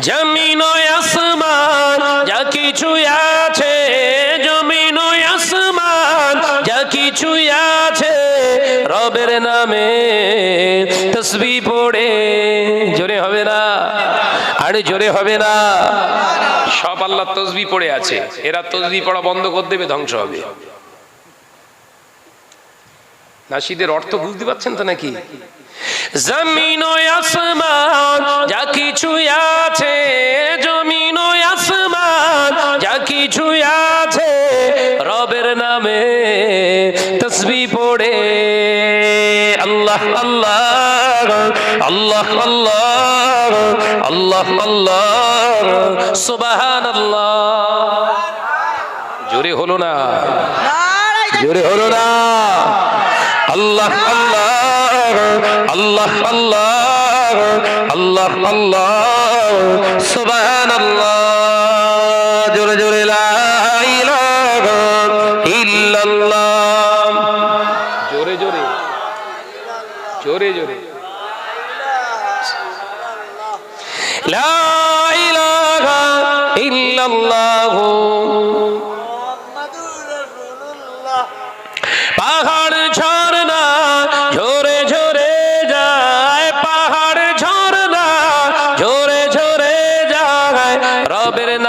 জমিন আসমান, যা কিছু আছে জমিন আসমান, যা কিছু আছে, রবের নামে তসবি পড়ে। জোরে হবে না? আরে জোরে হবে না। সব আল্লাহ তসবি পড়ে আছে। এরা তসবি পড়া বন্ধ করে দেবে, ধ্বংস হবে। নাসিদের অর্থ বুঝতে পারছেন তো নাকি? জমিন ও আসমান যা কিছু আছে জমিন আসমান যা কিছু আছে রবের নামে তসবি পড়ে। আল্লাহ আল্লাহ আল্লাহ আল্লাহ আল্লাহ আল্লাহ সুবহান আল্লাহ জোরে হলো না? জোরে হলো না? আল্লাহ আল্লাহ আল্লাহ আল্লাহ আল্লাহ আল্লাহ জোরে জোরে লা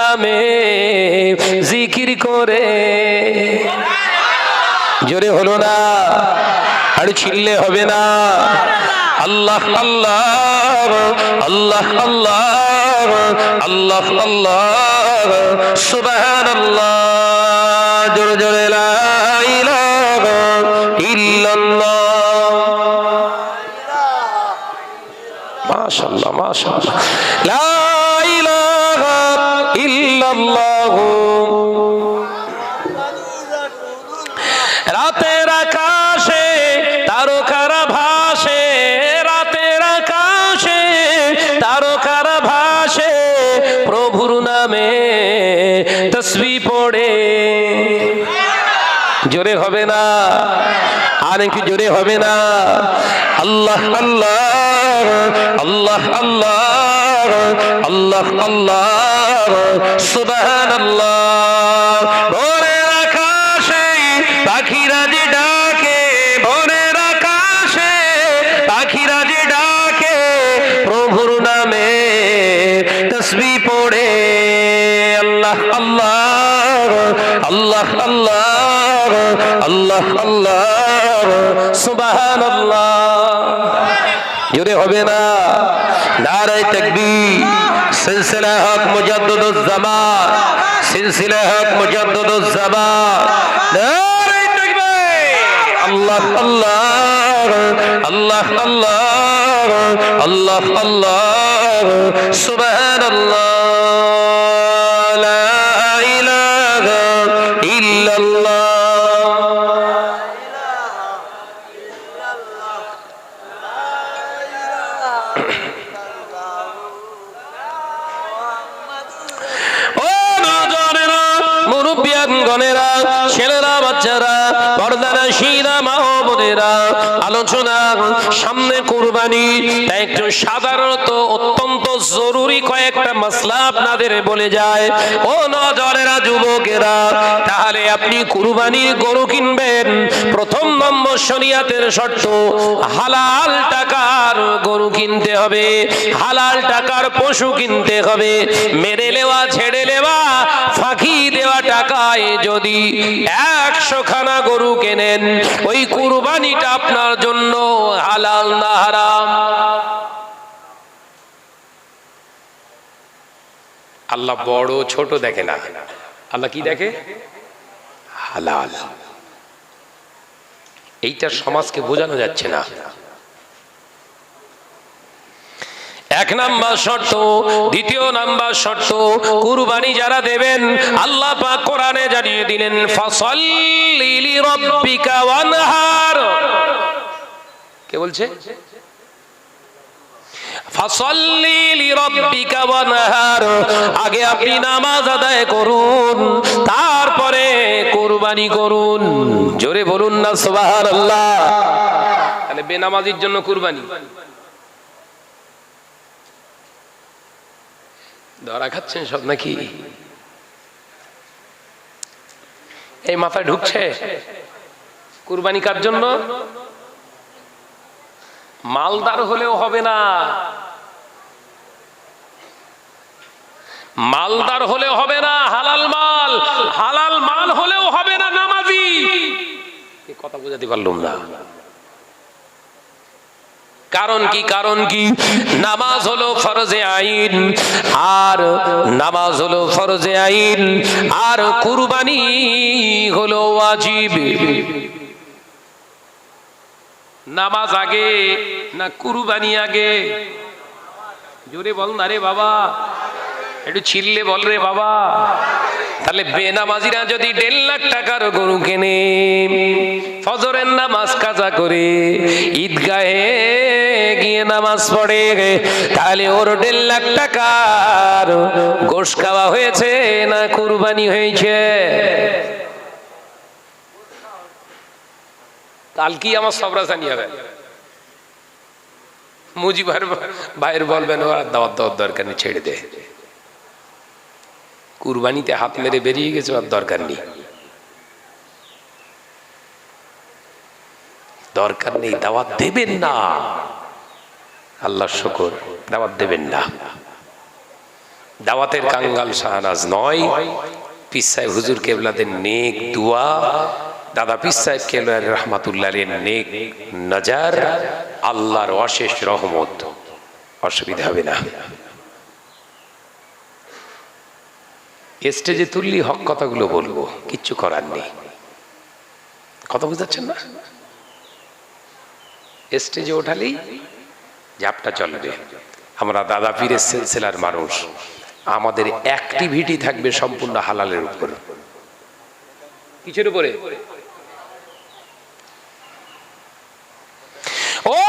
নামে জিকির করে। জোরে হলো না, আর ছিললে হবে না। আল্লাহ আল্লাহ আল্লাহ আল্লাহ আল্লাহ আল্লাহ, সুবহানাল্লাহ, জোরে জোরে লা ইলাহা জোরে হবে না। আর কি জোরে হবে না। আল্লাহ আল্লাহ আল্লাহ আল্লাহ আল্লাহ আল্লাহ সুবহান আল্লাহ ভোরের আকাশে পাখিরা যে ডাকে ভোরের আকাশে পাখিরা যে ডাকে, প্রভুর নামে তসবি পড়ে। আল্লাহ আল্লাহ আল্লাহ আল্লাহ আল্লাহ আল্লাহ সুবহান জোরে হবে না? নারায় তাকবীর, সিলসিলা হক মুজাদ্দিদুজ জামান সিলসিলা হক মুজাদ্দিদুজ জামান নারায় তাকবীর। আল্লাহ আল্লাহ আল্লাহ আল্লাহ আল্লাহ আল্লাহ সুবহানাল্লাহ। লা ইলাহা ইল্লাল্লাহ। Oh. ছেলেরা, বাচ্চারা পর্দারা শিরা, মা বোনেরা, আলোচনা, সামনে কুরবানি। তাই একটু সাধারণত অত্যন্ত জরুরি কয়েকটা মাসলা আপনাদের বলে যায়। ও নজরেরা, যুবকেরা, তাহলে আপনি কুরবানির গরু কিনবেন। প্রথম নম্বর শরিয়াতের শর্ত, হালাল টাকার গরু কিনতে হবে। হালাল টাকার পশু কিনতে হবে। মেরে নেওয়া, ছেড়ে নেওয়া, ফাঁকি দেওয়া টাকায় যদি একশো খানা গরু কেনেন। ওই কুরবানিটা আপনার জন্য হালাল না হারাম? আল্লাহ বড় ছোট দেখে না। আল্লাহ কি দেখে? হালাল। এইটা সমাজকে বোঝানো যাচ্ছে না। এক নাম্বার শর্ত, দ্বিতীয় নাম্বার শর্ত, কুরবানি যারা দেবেন, আল্লাহ পাক কোরআনে জানিয়ে দিলেন ওয়ানহার। কে বলছে? আগে আপনি নামাজ আদায় করুন, তারপরে কুরবানি করুন। জোরে বলুন না, সুবহানাল্লাহ। তাহলে বেনামাজির জন্য কুরবানি। ধরা খাচ্ছেন সব নাকি? এই মাথায় ঢুকছে? কুরবানি কার জন্য? মালদার হলেও হবে না। মালদার হলেও হবে না, হালাল মাল। হালাল মাল হলেও হবে না নামাজি। কথা বোঝাতে পারলাম না। কারণ কি কারণ কি? নামাজ হলো ফরজে আইন, আর নামাজ হলো ফরজে আইন, আর কুরবানি হলো ওয়াজিব। নামাজ আগে না কুরবানি আগে? জোরে বল না রে বাবা। একটু ছিললে বল রে বাবা। তাহলে বেনামাজিরা যদি দেড় লাখ টাকার গরু কেনে, ফজরের নামাজ কাজা করে, ঈদগাহে গিয়ে নামাজ পড়ে, তাহলে ওর দেড় লাখ টাকার গোশ খাওয়া হয়েছে না কুরবানি হয়েছে? কাল কি আমার সবরা জানিয়ে হবে? মুজিবার ভাইয়ের বলবেন, ওরা দাওয়াত দেওয়ার দরকার ছেড়ে দে। কুরবানিতে হাত মেরে বেরিয়ে গেছে, আর দরকার নেই। দরকার নেই, দাওয়াত দেবেন না। আল্লাহ শকর, দাওয়াত দেবেন না। দাওয়াতের কাঙ্গাল শাহনাজ নয়। পিসাই হুজুর কেবলাদের নেক দুয়া। দাদা পিসাই কেবলার রহমাতুল্লাহ নেক নজার। আল্লাহর অশেষ রহমত। অসুবিধা হবে না। স্টেজে তুললি হক কথাগুলো বলব, কিচ্ছু করার নেই। কথা বুঝাচ্ছেন না? স্টেজে ওঠালেই ঝাপটা চলবে। আমরা দাদা পীরের সিলসিলার মানুষ। আমাদের অ্যাক্টিভিটি থাকবে সম্পূর্ণ হালালের উপর। কিসের উপরে ও জনেরা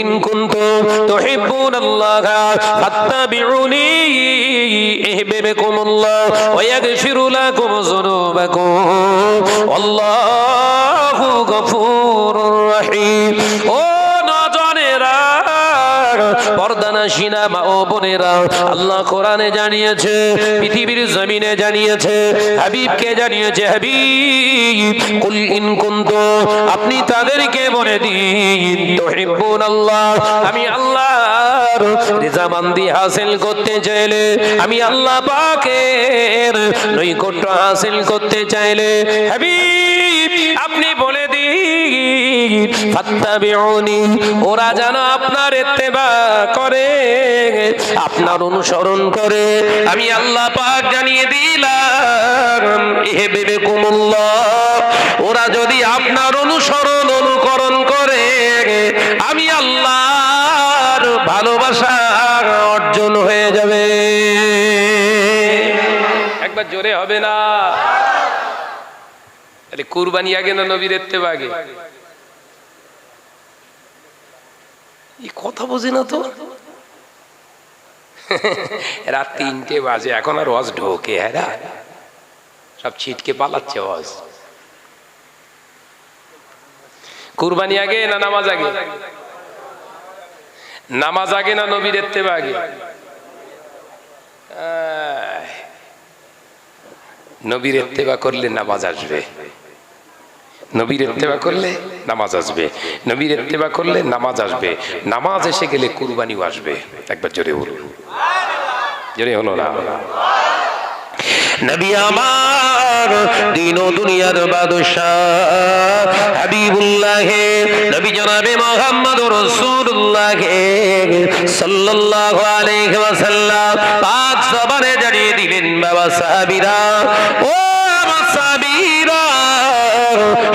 ইন কুনতুম তুহিব্বুনাল্লাহ ফাত্তাবিউনি ইহবিবকুমুল্লাহ ওয়া ইয়াগফিরু লাকুম যুনুবাকুম। আল্লাহু গফুরুর রহিম। ও পর্দানাসীনা মা ও বোনেরা, আল্লাহ কোরআনে জানিয়েছে, পৃথিবীর জমিনে জানিয়েছে, হাবিবকে জানিয়েছে, হাবিব, কুল ইন কুনতু, আপনি তাদেরকে বলে দিন তুহিব্বুন আল্লাহ আমি আল্লাহর রিজামান্দি হাসিল করতে চাইলে, আমি আল্লাহ পাকের নৈকট্য হাসিল করতে চাইলে, হাবিব, আপনি বলে ওরা যেন আপনার ইত্তেবা করে। আপনার অনুসরণ করে। আমি আল্লাহ পাক জানিয়ে দিলাম, ইহে বিবেকুমুল্লাহ, ওরা যদি আপনার অনুসরণ অনুকরণ করে, আমি আল্লাহর ভালোবাসা অর্জন হয়ে যাবে। একবার জোরে হবে না। আরে কুরবানি আগে না নবীর ইত্তেবা আগে? কথা বোঝে না তো? রাত তিনটে বাজে, এখন আর ওয়াজ ঢোকে হ্যাঁ সব ছিটকে পালাচ্ছে ওয়াজ। কুরবানি আগে না নামাজ আগে? নামাজ আগে না নবীর এত্তেবা আগে? নবীর এত্তেবা করলে নামাজ আসবে। নবীর ইত্তেবা করলে নামাজ আসবে। নবীর ইত্তেবা করলে নামাজ আসবে। নামাজ এসে গেলে কুরবানিও আসবে। একবার জোরে বলুন। জোরে হলো না? নবী আমার দিন ও দুনিয়ার বাদশাহ হাবিবুল্লাহ, নবী জনাবে মোহাম্মদ রাসূলুল্লাহ সাল্লাল্লাহু আলাইহি ওয়াসাল্লাম। পাক জবানে জানিয়ে দিলেন, বাবা সাহাবীরা, ও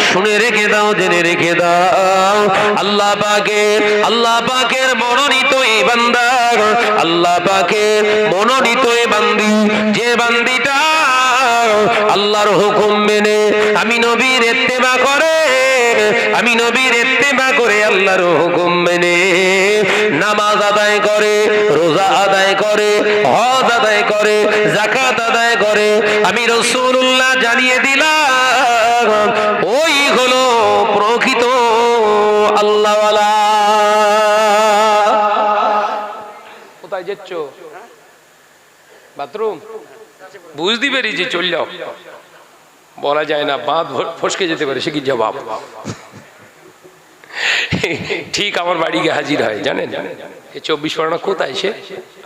শুনে রেখে দাও, জেনে রেখে দাও। আল্লাহ পাকের আল্লাহ পাকের মনোনীত এই বান্দা। আল্লাহ পাকে মনোনীত এ বান্দি, যে বান্দিটা আল্লাহর হুকুম মেনে আমি নবীর ইত্তেবা করে, আমি নবীর ইত্তেবা করে আল্লাহর হুকুম মেনে। নামাজ আদায় করে, রোজা আদায় করে, হজ আদায় করে জাকাত আদায় করে, আমি রসুল্লাহ জানিয়ে দিলাম ওই হলো প্রকৃত কোথায় বাথরুম? বুঝতে পেরেছি, চল বলা যায় না, বাঁধ ফসকে যেতে পারে, সে কি জবাব? ঠিক আমার বাড়ি গিয়ে হাজির হয়, জানেন? এই চব্বিশ পরগনা কোথায় সে?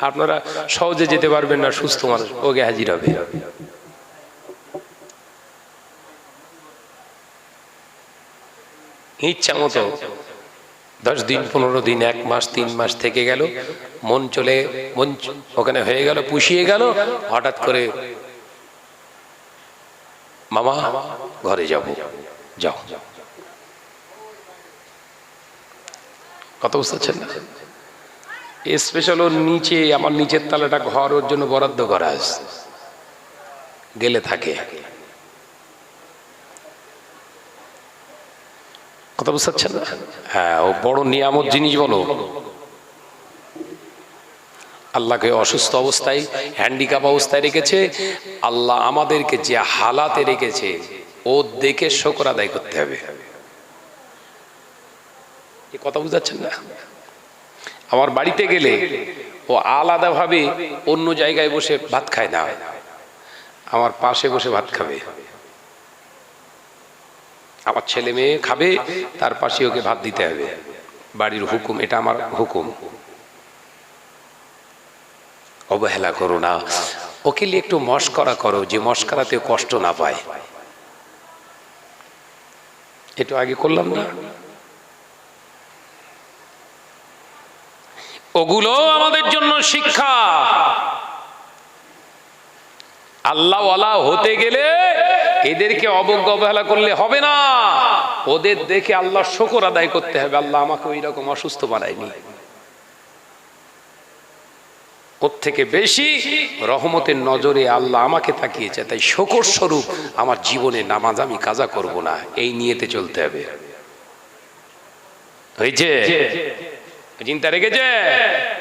আপনারা সহজে যেতে পারবেন না, সুস্থ মানুষ ওকে হাজির হবে। ইচ্ছা মতো। দশ দিন, পনেরো দিন, এক মাস, তিন মাস থেকে গেল। মন চলে, মন ওখানে হয়ে গেল, পুষিয়ে গেল। হঠাৎ করে মামা, ঘরে যাব। যাও। কত বুঝতে না? স্পেশাল ওর নিচে, আমার নিচের তালাটা ঘর, ওর জন্য বরাদ্দ করা আছে। গেলে থাকে। কথা বুঝতে পারছেন না? হ্যাঁ ও বড় নিয়ামত জিনিস বলো। আল্লাহকে অসুস্থ অবস্থায় হ্যান্ডিক্যাপ অবস্থায় রেখেছে। আল্লাহ আমাদেরকে যে হালাতে রেখেছে, ও দেখে শকর আদায় করতে হবে। কথা বুঝাচ্ছেন না? আমার বাড়িতে গেলে ও আলাদাভাবে অন্য জায়গায় বসে ভাত খায় না। আমার পাশে বসে ভাত খাবে। আমার ছেলে মেয়ে খাবে, তার পাশে ওকে ভাত দিতে হবে। বাড়ির হুকুম, এটা আমার হুকুম। অবহেলা করো না। ওকে নিয়ে একটু মস্করা করো, যে মস্করাতে কষ্ট না পায়। একটু আগে করলাম না? ওগুলো আমাদের জন্য শিক্ষা। আল্লাহওয়ালা হতে গেলে এদেরকে অবজ্ঞ অবহেলা করলে হবে না। ওদের দেখে আল্লাহ শকর আদায় করতে হবে। আল্লাহ আমাকে ওই রকম অসুস্থ বানায়নি। ওর থেকে বেশি? রহমতের নজরে আল্লাহ আমাকে তাকিয়েছে। তাই শকর স্বরূপ আমার জীবনে নামাজ আমি কাজা করব না। এই নিয়েতে চলতে হবে। হয়েছে? চিন্তা রেখেছে?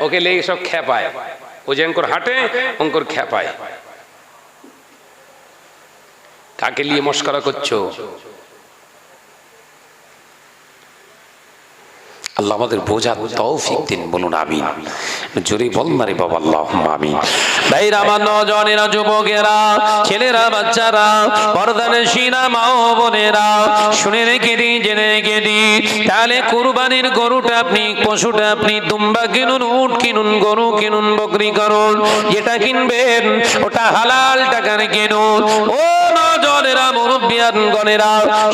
ওকে লেগে সব খেপায় ও যে অঙ্কর হাঁটে, অঙ্কর খেপায় কাকে নিয়ে মস্করা করছ? আল্লাহ আমাদের তৌফিক দিন বলুন আমিন। জোরে বল বাবা আল্লাহ আমিন। ভাইরা আমার নজনেরা যুবকেরা ছেলেরা বাচ্চারা পর্দানে শিনা মা বোনেরা শুনে রেখে দিই জেনে রেখে দিই তাহলে কুরবানির গরুটা আপনি পশুটা আপনি দুম্বা কিনুন উট কিনুন গরু কিনুন বকরি করুন যেটা কিনবেন ওটা হালাল টাকার কিনুন। ও নজনেরা মুরব্বিয়ান গণেরা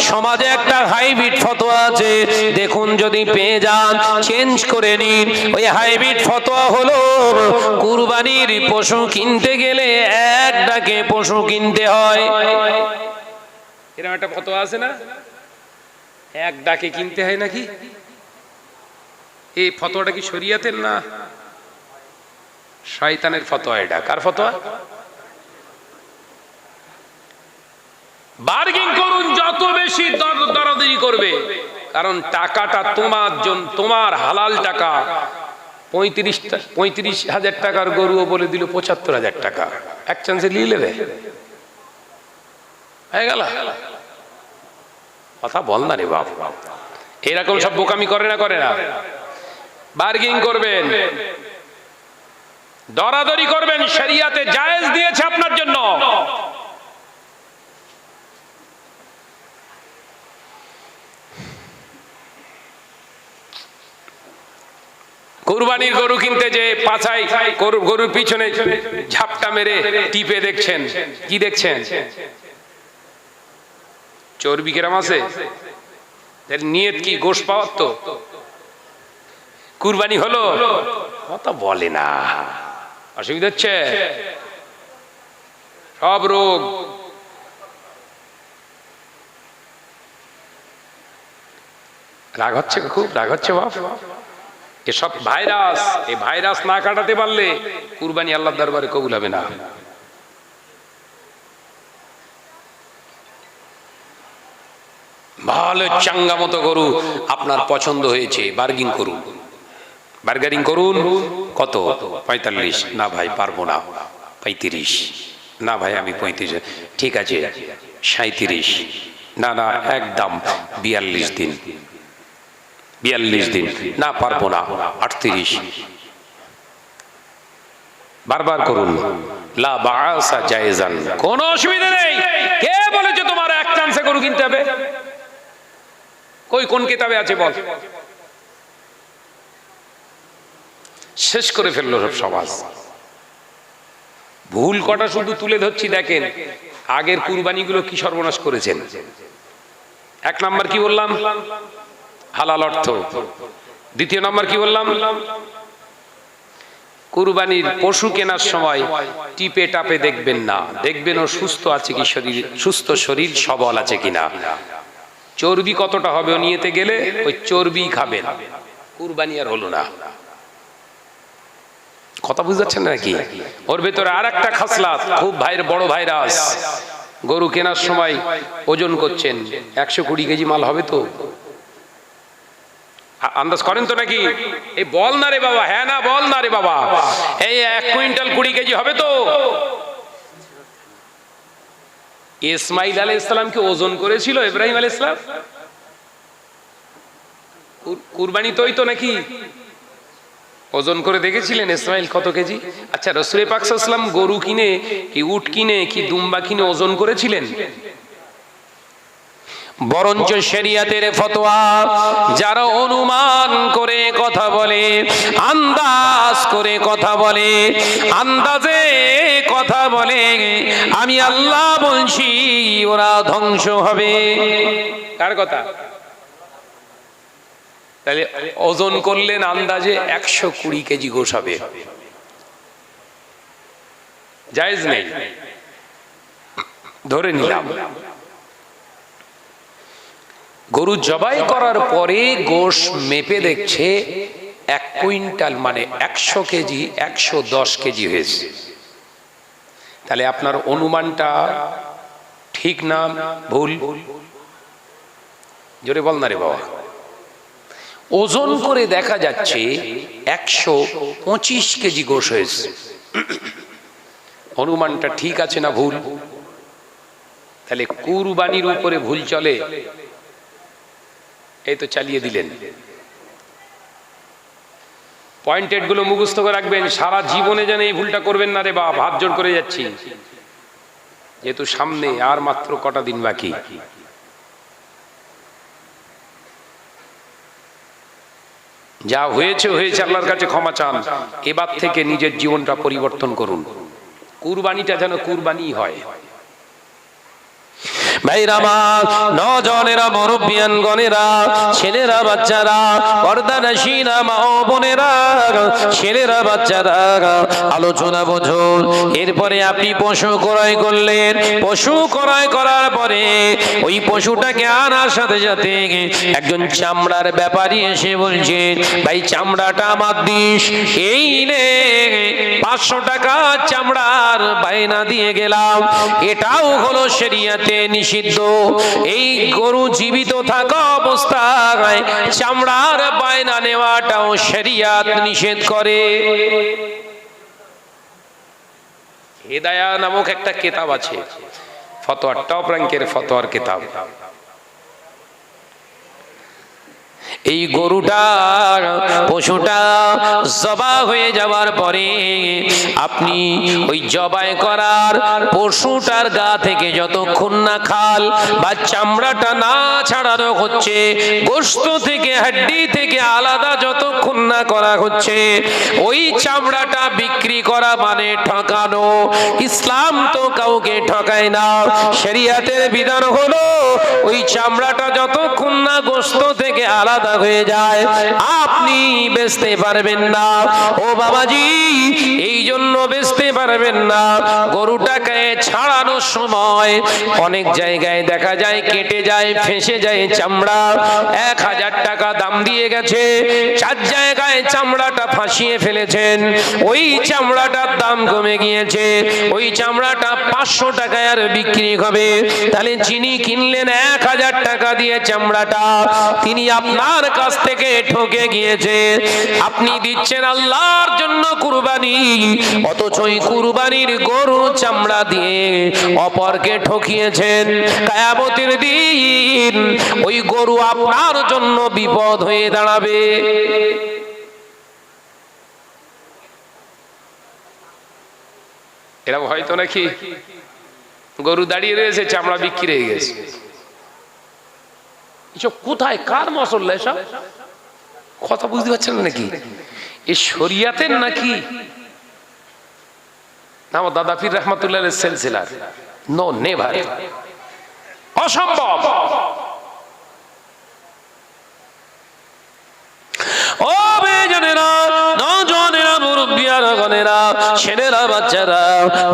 সমাজে একটা হাইব্রিড ফতোয়া আছে। দেখুন যদি পেয়ে যান, চেঞ্জ করে নিন। ওই হাইব্রিড ফতোয়া হলো, কুরবানির পশু কিনতে গেলে এক ডাকে পশু কিনতে হয়। এরকম একটা ফতোয়া আছে না? এক ডাকে কিনতে হয় নাকি? এই ফতোয়াটা কি শরিয়াতের না? শয়তানের ফতোয়া এটা কার ফতোয়া? বার্গিং করুন, যত বেশি দর- দরাদরি করবে। কারণ টাকাটা তোমার জন্য তোমার হালাল টাকা। পঁয়ত্রিশ পঁয়ত্রিশ হাজার টাকার গরুও বলে দিল পঁচাত্তর হাজার টাকা। এক চান্সে নিয়ে নেবে। হয়ে গেল। কথা বল না রে বাপ। এরকম সব বোকামি করে না করে না। বার্গিং করবেন। দরাদরি করবেন, শরিয়াতে জায়েজ দিয়েছে আপনার জন্য। কুরবানির গরু কিনতে যে পাছাই গরুর পিছনে ঝাপটা মেরে টিপে দেখছেন। কি দেখছেন? চর্বি কেরাম আছে? নিয়ত কি গোশ পাওয়ার তো? কুরবানি হলো? কথা বলে না। অসুবিধা হচ্ছে? সব রোগ। রাগ হচ্ছে খুব? রাগ হচ্ছে বাপ? এসব ভাইরাস, এই ভাইরাস না কাটাতে পারলে কুরবানি আল্লাহর দরবারে কবুল হবে না। ভালো চাঙ্গা মতো গরু আপনার পছন্দ হয়েছে বার্গিং করুন। বার্গারিং করুন, কত? পঁয়তাল্লিশ। না ভাই, পারব না। পঁয়ত্রিশ। না ভাই, আমি পঁয়ত্রিশ। ঠিক আছে সাঁত্রিশ না না, একদম বিয়াল্লিশ দিন। বিয়াল্লিশ দিন। না পারব না। আটত্রিশ। বারবার করুন। লা বাসা অসুবিধা নেই। কে বলেছে তোমার এক চান্সে গরু কিনতে হবে? কই কোন কিতাবে আছে বল? শেষ করে ফেলল সব সমাজ। ভুল কটা শুধু তুলে ধরছি, দেখেন। আগের কুরবানিগুলো কি সর্বনাশ করেছেন? এক নাম্বার কি বললাম? হালাল অর্থ। দ্বিতীয় নাম্বার কি বললাম? কুরবানির পশু কেনার সময় টিপে টাপে দেখবেন না। দেখবেন ও সুস্থ আছে কি শরীর, সুস্থ শরীর সবল আছে কিনা। চর্বি কতটা হবে ও নিয়েতে গেলে ওই চর্বি খাবেন। কুরবানি আর হলো না। কথা বুঝাচ্ছেন নাকি? ওর ভেতরে আর একটা খাসলাত খুব ভাইয়ের বড় ভাইরাস। গরু কেনার সময় ওজন করছেন। একশো কুড়ি কেজি মাল হবে তো? আন্দাজ করেন তো নাকি? এই বল না রে বাবা হ্যাঁ না, বল না রে বাবা। এই এক কুইন্টাল কুড়ি কেজি হবে তো। ইসমাইল আলী ইসলামকে ওজন করেছিল, ইব্রাহিম আলী ইসলাম কুরবানি তোই তো নাকি? ওজন করে দেখেছিলেন ইসমাইল কত কেজি? আচ্ছা রসুল পাকসাল্লাম গরু কিনে কি উট কিনে কি দুম্বা কিনে ওজন করেছিলেন? বরঞ্চ শরিয়াতের ফতোয়া, যারা অনুমান করে কথা বলে, আন্দাজ করে কথা বলে, আন্দাজে কথা বলে, আমি আল্লাহ বলছি, ওরা ধ্বংস হবে। কার কথা? তাহলে ওজন করলেন আন্দাজে একশো কুড়ি কেজি গোস হবে। জায়েজ নেই। ধরে নিলাম। গরু জবাই করার পরে গোশ মেপে দেখছে এক কুইন্টাল মানে একশো কেজি, একশো দশ কেজি হয়েছে। তাহলে আপনার অনুমানটা ঠিক না ভুল? জোরে বল না রে বাবা। ওজন করে দেখা যাচ্ছে একশো পঁচিশ কেজি গোশ হয়েছে। অনুমানটা ঠিক আছে না ভুল? তাহলে কুরবানির উপরে ভুল চলে। এই তো চালিয়ে দিলেন। পয়েন্টেডগুলো মুখস্থ করে রাখবেন, সারা জীবনে যেন এই ভুলটা করবেন না রে বা হাত জোর করে যাচ্ছি। যেহেতু সামনে আর মাত্র কটা দিন বাকি। যা হয়েছে হয়েছে, আল্লাহর কাছে ক্ষমা চান। এবার থেকে নিজের জীবনটা পরিবর্তন করুন। কুরবানিটা যেন কুরবানি হয়। ভাইরা মা নজনেরা মুরব্বিয়ান গনেরা ছেলেরা, বাচ্চারা পর্দানাসীনা মা ও বোনেরা, ছেলেরা, বাচ্চারা, আলোচনা বোঝুন এরপরে আপনি পশু ক্রয় করলেন। পশু ক্রয় করার পরে ওই পশুটাকে আনার সাথে সাথে একজন চামড়ার ব্যাপারী এসে বলছে, ভাই, চামড়াটা আমার দিস। এই নে, পাঁচশো টাকা চামড়ার বায়না দিয়ে গেলাম। এটাও হলো শরিয়াতে নিষিদ্ধ এই গরু জীবিত থাকা অবস্থায় চামড়ার বায়না নেওয়াটাও শরিয়াত নিষেধ করে। হেদায়া নামক একটা কেতাব আছে ফতোয়ার টপ র্যাঙ্কের ফতোয়ার কেতাব। এই গরুটা, পশুটা জবা হয়ে যাওয়ার পরে আপনি ওই জবাই করার পশুটার গা থেকে যতক্ষণ না খাল বা চামড়াটা না ছাড়ানো হচ্ছে, গোস্ত থেকে, হাড্ডি থেকে আলাদা যতক্ষণ না করা হচ্ছে, ওই চামড়াটা বিক্রি করা মানে ঠকানো। ইসলাম তো কাউকে ঠকায় না। শরিয়াতের বিধান হলো, ওই চামড়াটা যতক্ষণ না গোস্ত থেকে আলাদা হয়ে যায়। আপনি বেচতে পারবেন না। ও বাবাজি এই জন্য বেচতে পারবেন না। গরুটাকে ছাড়ানোর সময় অনেক জায়গায় দেখা যায়, কেটে যায়, ফেসে যায় চামড়া। এক হাজার টাকা দাম দিয়ে গেছে। চার জায়গায় চামড়াটা ফাঁসিয়ে ফেলেছেন। ওই চামড়াটার দাম কমে গিয়েছে। ওই চামড়াটা পাঁচশো টাকায় আর বিক্রি হবে। তাহলে চিনি কিনলেন এক হাজার টাকা দিয়ে চামড়াটা, তিনি আপনার কাছ থেকে ঠকে গিয়েছে। আপনি দিচ্ছেন আল্লাহর জন্য কুরবানি, অথচ ওই কুরবানির গরু চামড়া দিয়ে অপরকে ঠকিয়েছেন। কায়ামতের দিন ওই গরু আপনার জন্য বিপদ হয়ে দাঁড়াবে। এরকম হয়তো নাকি গরু দাঁড়িয়ে রয়েছে, চামড়া বিক্রি হয়ে গেছে। এসব কোথায়? কার মশল্লা এসব? কথা বুঝতে পারছেন নাকি? এ শরিয়াতের নাকি? আমার দাদা পীর রহমতুল্লাহ সেলসিলার। নো নেভার অসম্ভব। ও বেজনেরা, নজনেরা। মুরব্বিয়ারা গনেরা ছেলেরা, বাচ্চারা,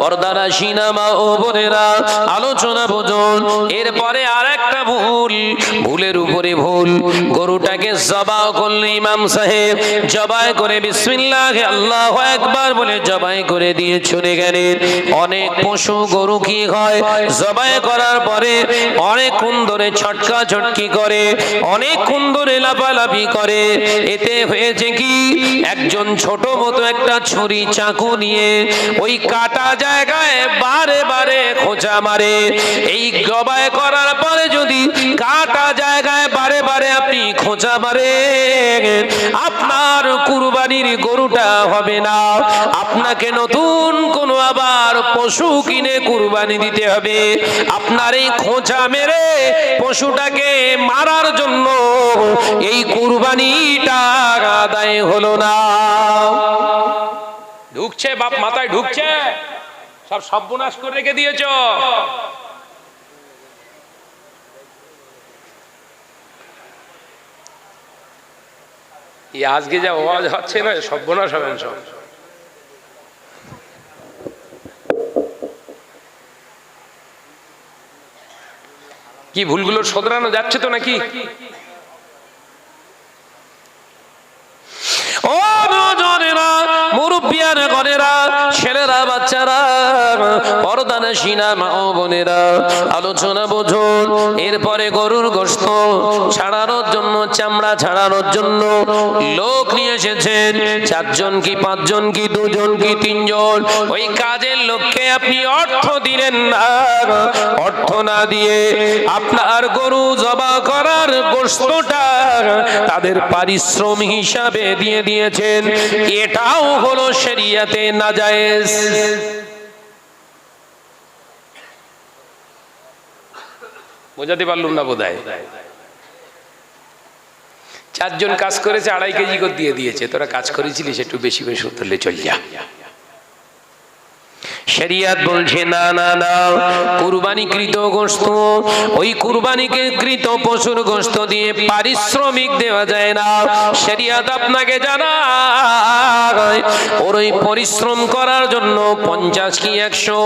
পর্দারা, সিনেমা ও বোনেরা, আলোচনা এরপরে আর একটা ভুল, ভুলের উপরে ভুল। গরুটাকে করল ইমাম সাহেব, জবাই করে বিসমিল্লাহ, আল্লাহ একবার বলে জবাই করে দিয়ে গেলেন। অনেক পশু গরু কি হয়? জবাই করার পরে অনেকক্ষণ ধরে ছটকা ছটকি করে অনেকক্ষণ ধরে লাফালাফি করে। এতে হয়েছে কি? একজন ছোট মতো একটা ছুরি, চাকু নিয়ে ওই কাটা জায়গায় বারে বারে খোঁচা মারে। এই গবায় করার পরে যদি কাটা জায়গায় বারে বারে আপনি খোঁচা মারে, আপনার কুরবানির গরুটা হবে না। আপনাকে নতুন কোনো আবার পশু কিনে কুরবানি দিতে হবে। আপনার এই খোঁচা মেরে পশুটাকে মারার জন্য এই কুরবানিটা আদায় হলো না। ঢুকছে, বাপ মাথায় ঢুকছে। সব সর্বনাশ করে রেখে দিয়েছ। আজকে যা আওয়াজ হচ্ছে না, সর্বনাশ হবেন সব। কি ভুলগুলো শোধরানো যাচ্ছে তো নাকি ও নজনেরা মুরব্বিয়ার গনেরা, ছেলেরা, বাচ্চারা পরদানা সিনা মা ও বোনেরা, আলোচনা বোঝুন, এরপরে গরুর গোস্ত ছাড়ানোর জন্য, চামড়া ছাড়ানোর জন্য লোক নিয়ে এসেছেন। চারজন কি, পাঁচজন কি, দুজন কি, তিনজন? ওই কাজের লোককে আপনি অর্থ দিলেন না। অর্থ না দিয়ে আপনার গরু জবা করার গোস্তটা তাদের পারিশ্রমিক হিসাবে দিয়ে দিয়েছেন। এটাও হলো শরিয়াতে নাজায়েজ। বোঝাতে পারলুম না বোধ চারজন কাজ করেছে, আড়াই কেজি করে দিয়ে দিয়েছে। তোরা কাজ করেছিলিস, একটু বেশি বেশি তুললে চল যা। শরিয়াত বলছে, না না না কুরবানি কৃত গোস্ত ওই কুরবানিকে কৃত পশুর গোস্ত দিয়ে পারিশ্রমিক দেওয়া যায় না। শরিয়াত আপনাকে জানা ওর ওই পরিশ্রম করার জন্য পঞ্চাশ কি একশো?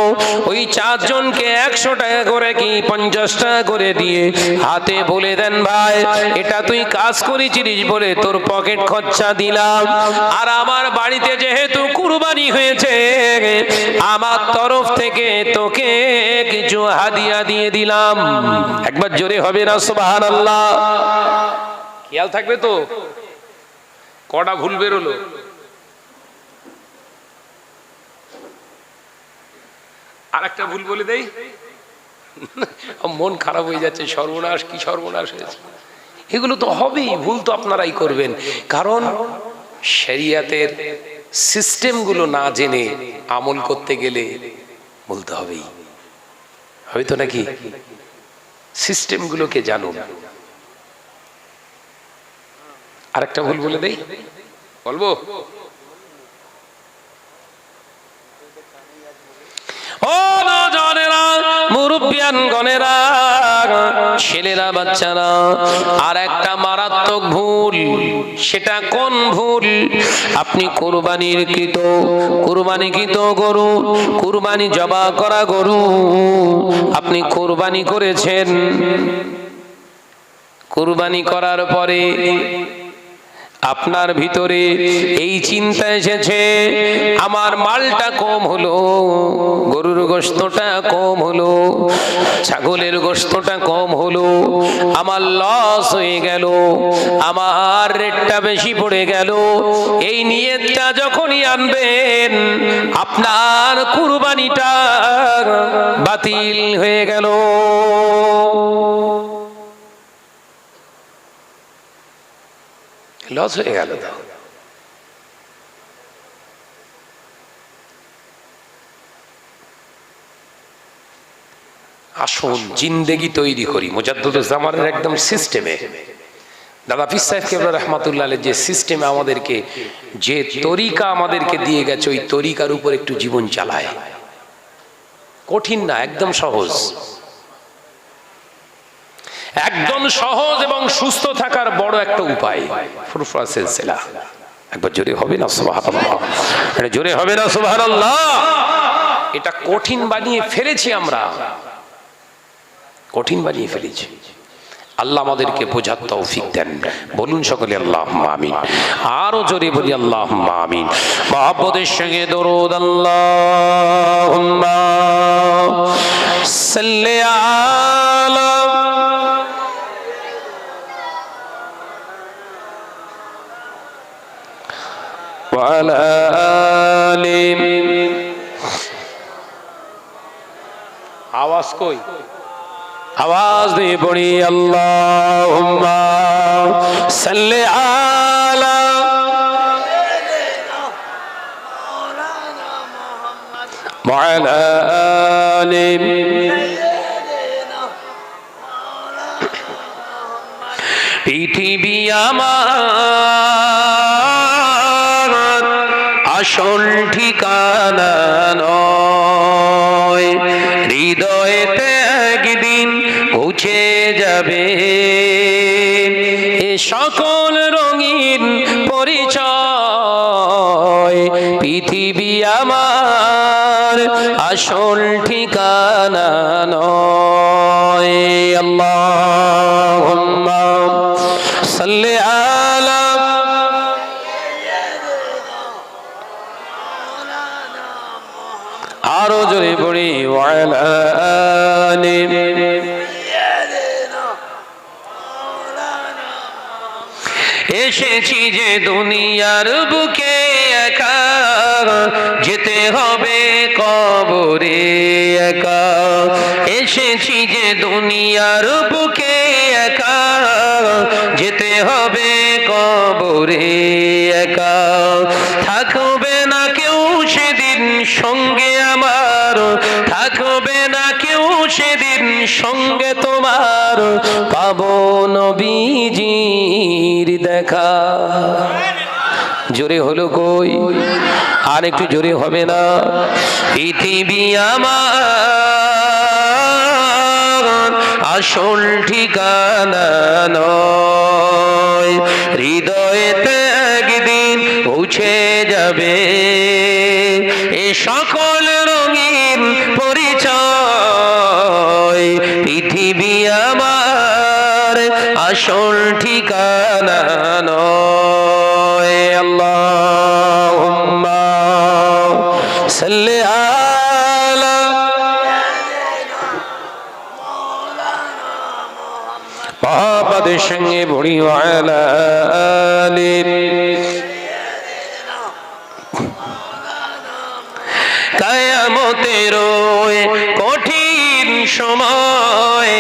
ওই চারজনকে একশো টাকা করে কি পঞ্চাশ টাকা করে দিয়ে হাতে বলে দেন ভাই, এটা তুই কাজ করেছিলিস বলে তোর পকেট খরচা দিলাম। আর আমার বাড়িতে যেহেতু কুরবানি হয়েছে আমার তরফ থেকে তোকে কিছু হাদিয়া দিয়ে দিলাম। একবার জোরে হবে না সুবাহান আল্লাহ খেয়াল থাকবে তো? কটা ভুল বেরোলো? আর একটা ভুল বলে দেই। মন খারাপ হয়ে যাচ্ছে, সর্বনাশ, কি সর্বনাশ হয়েছে। এগুলো তো হবেই, ভুল তো আপনারাই করবেন। কারণ, শরিয়াতের সিস্টেমগুলো না জেনে আমল করতে গেলে বলতে হবেই। হয়তো নাকি? সিস্টেমগুলোকে জানুন আরেকটা ভুল বলে দেই। বলব? ও মুরব্বিয়ান গণেরা ছেলেরা, বাচ্চারা, আর একটা মারাত্মক ভুল। সেটা কোন ভুল? আপনি কুরবানির কৃত, কোরবানি কৃত গরু, কুরবানি জবা করা গরু, আপনি কোরবানি করেছেন। কুরবানি করার পরে আপনার ভিতরে এই চিন্তা এসেছে, আমার মালটা কম হলো, গরুর গোস্তটা কম হলো, ছাগলের গোস্তটা কম হলো, আমার লস হয়ে গেল, আমার রেটটা বেশি পড়ে গেল। এই নিয়তটা যখনই আনবেন, আপনার কুরবানিটা বাতিল হয়ে গেল। লস হয়ে গেল আসুন, জিন্দেগি তৈরি করি। জামানের একদম সিস্টেমে দাদা ফিস সাহেব কেবল রহমাতুল্লাহ যে সিস্টেমে আমাদেরকে যে তরিকা আমাদেরকে দিয়ে গেছে, ওই তরিকার উপর একটু জীবন চালায়। কঠিন না, একদম সহজ। একদম সহজ এবং সুস্থ থাকার বড় একটা উপায়। ফুরফুরা সিলসিলা। একবার জোরে হবে না, সুবহানাল্লাহ। এটা জোরে হবে না, সুবহানাল্লাহ। এটা কঠিন বানিয়ে ফেলেছি আমরা। কঠিন বানিয়ে ফেলেছি। আল্লাহ আমাদেরকে বোঝার তৌফিক দেন। বলুন সকলে আল্লাহ আমিন। আরও জোরে বলি আল্লাহ আমিন। মহাব্বতের সঙ্গে দরুদ আল্লাহ সাল্লি আলা وعلى آل আওয়াজ কই আওয়াজ দিয়ে পড়ি আল্লাহুম্মা সাল্লি আলা وعلى آل পৃথিবী আমার আসল ঠিকানা নয় হৃদয়েতে একদিন পৌঁছে যাবে। এ সকল রঙিন পরিচয় পৃথিবী আমার আসল ঠিকানা নয়। আল্লাহ। এসেছি যে দুনিয়ার বুকে একা, যেতে হবে কবরে একা। এসেছি যে দুনিয়ার বুকে একা, যেতে হবে কবরে একা। থাকবে না কেউ সেদিন সঙ্গে আমার, থাকবে না কেউ সেদিন সঙ্গে তোমার পাবো নবীজির দেখা। জোরে হলো কই? আর একটু জোরে হবে না। পৃথিবী আমার আসল ঠিকানা নয়। হৃদয়েতে একদিন পৌঁছে যাবে। এ সকল আসল ঠিকানা নয়। আল্লাহুম্মা সাল্লি আলা সঙ্গে বড়ি আলা কঠিন সময়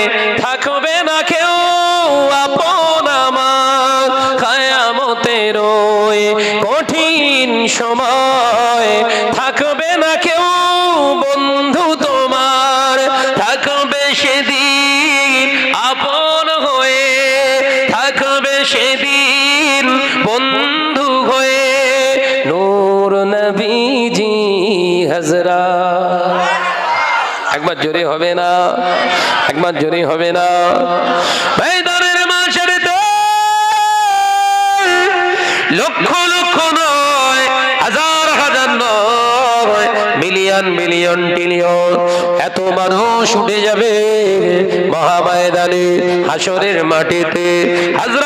সময় থাকবে না কেউ বন্ধু তোমার। থাকবে সেদিন আপন হয়ে। থাকবে সেদিন বন্ধু হয়ে। নূর নবীজি হজরা। একবার জোরে হবে না, একবার জোরে হবে না। মিলিয়ন মিলিয়ন ট্রিলিয়ন এত মানুষ উঠে যাবে মহাময়দানে হাসরের মাটিতে। হাজরা